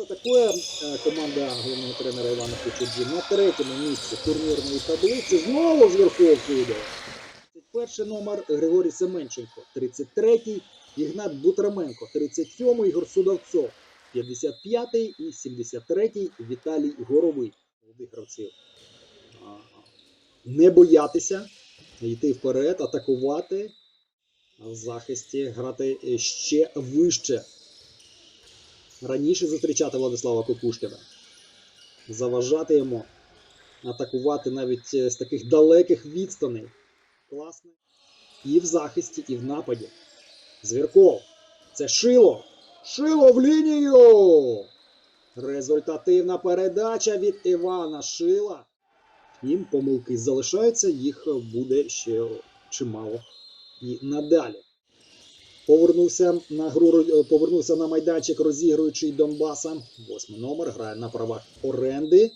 Атакує е, команда головного тренера Івана Кучуджі на третьому місці турнірної таблиці. Знову ж верховку йде. 31 номер Григорій Семенченко, 33-й Ігнат Бутраменко, 37-й Ігор Судовцов, 55-й і 73-й Віталій Горовий. Молодих гравців. Не боятися, йти вперед, атакувати, в захисті грати ще вище раніше зустрічати Владислава Кукушкіна, заважати йому атакувати навіть е, з таких далеких відстаней. Класно. І в захисті, і в нападі. Звірков. Це шило. Шило в лінію. Результативна передача від Івана Шила. Втім, помилки залишаються, їх буде ще чимало. І надалі. Повернувся на гру, е, повернувся на майданчик, розігруючий Донбаса. Восьмий номер грає на правах оренди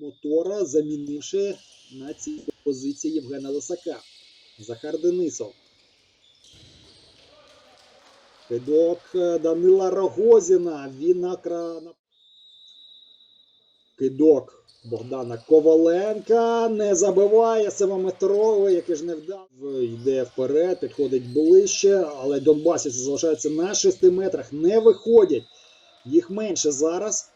мотора, замінивши на цій позиції Євгена Лисака. Захар Денисов. Кидок е, Данила Рогозіна. Він на кра... на- Кидок Богдана Коваленка не забиває семиметровий, який ж не вдав. Йде вперед, підходить ближче, але Донбасівці залишаються на 6 метрах, не виходять. Їх менше зараз.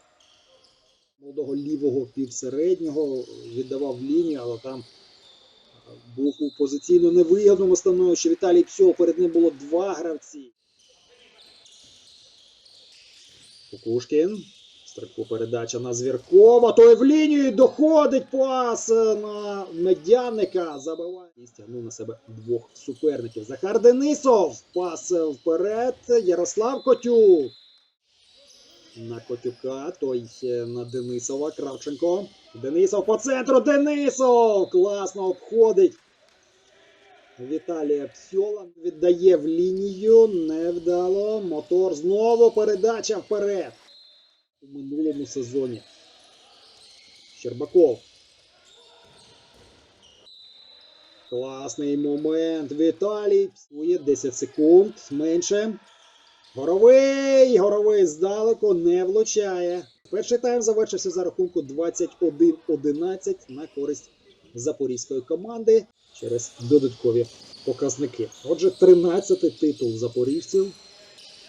Молодого лівого півсереднього віддавав лінію, але там е, був у позиційно невигідному становищі. Віталій Псьов, перед ним було два гравці. Кукушкін. Строку передача на Звіркова. Той в лінію доходить пас е, на медяника. Забиває. І стягнув на себе двох суперників. Захар Денисов. Пас е, вперед. Ярослав Котюк. На Котюка. Той е, на Денисова. Кравченко. Денисов по центру. Денисов! Класно обходить. Віталія Псьола віддає в лінію. Невдало. Мотор знову передача вперед у минулому сезоні. Щербаков. Класний момент. Віталій псує 10 секунд. Менше. Горовий. Горовий здалеку не влучає. Перший тайм завершився за рахунку 21-11 на користь запорізької команди через додаткові показники. Отже, 13-й титул запоріжців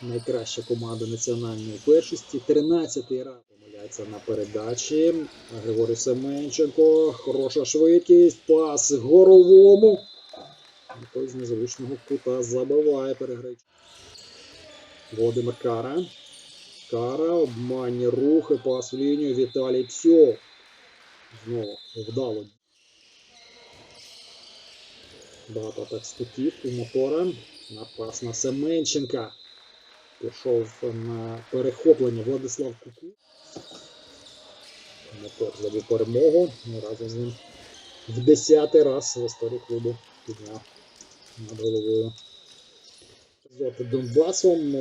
найкраща команда національної першості. 13-й раз помиляється на передачі. Григорій Семенченко. Хороша швидкість. Пас горовому. Той з незручного кута забиває переграючи. Володимир Кара. Кара, обманні рухи, пас в лінію. Віталій Псьов. Знову вдало. Багато так скутів у мотора. На пас на Семенченка. Пішов на перехоплення Владислав Куку. Мотор забив перемогу. І разом з ним в десятий раз в історії клубу підняв над головою. Донбасом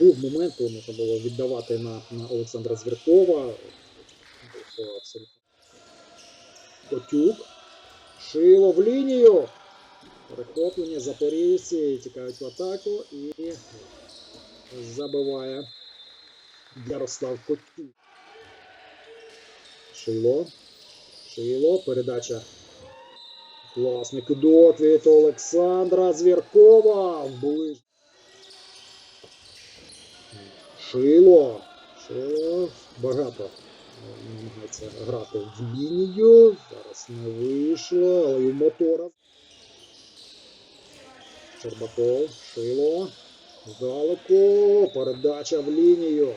був момент, коли можна було віддавати на, на Олександра Звіркова. Котюк. Шило в лінію. Перехоплення, запоріжці тікають в атаку і забиває Ярослав Котюк. Шило. Шило. Передача. Класний кидок від Олександра Звіркова. Ближ. Шило. Шило. Багато намагається грати в лінію. Зараз не вийшло, але і мотора. Щербаков. Шило. Здалеку. Передача в лінію.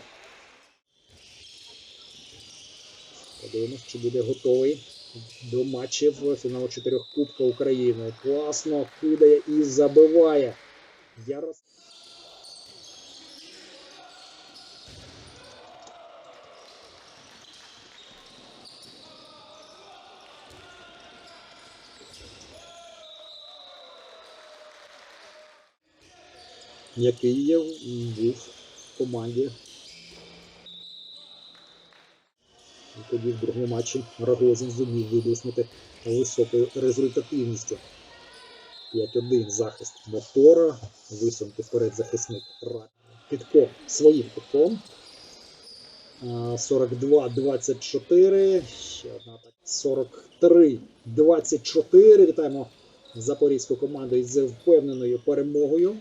Подивимось, чи буде готовий до матчів фіналу чотирьох Кубка України. Класно кидає і забиває. Ярос... Який є, був в команді. Тоді в другому матчі Рогозін зумів видиснути високою результативністю. 5-1 захист мотора. Висунути вперед захисник Підком своїм підком. 42-24. Ще одна так. 43-24. Вітаємо запорізьку команду із впевненою перемогою.